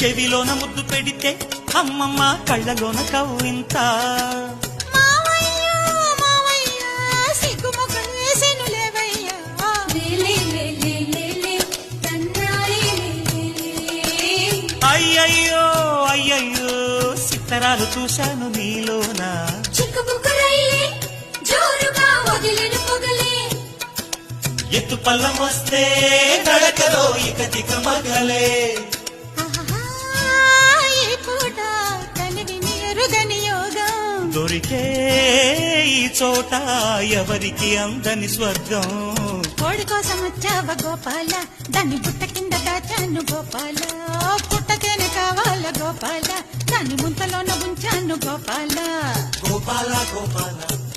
చెవిలోన ముద్దు పెడితే అమ్మమ్మ కళ్ళలోన కవ్వింత. అయ్యయ్యో అయ్యయ్యో సిత్తరాలు చూశాను నీలోన ఎత్తు పల్లం వస్తే నడకలో ఇక దిక దొరికే ఈ చోట ఎవరికి అందని స్వర్గం. కోడి కోసం వచ్చావ గోపాల? దాన్ని బుట్ట కింద దాచాను గోపాల. పుట్టతేనే కావాల గోపాల. దాన్ని ముంతలోన ఉంచాను గోపాల. గోపాల గోపాల.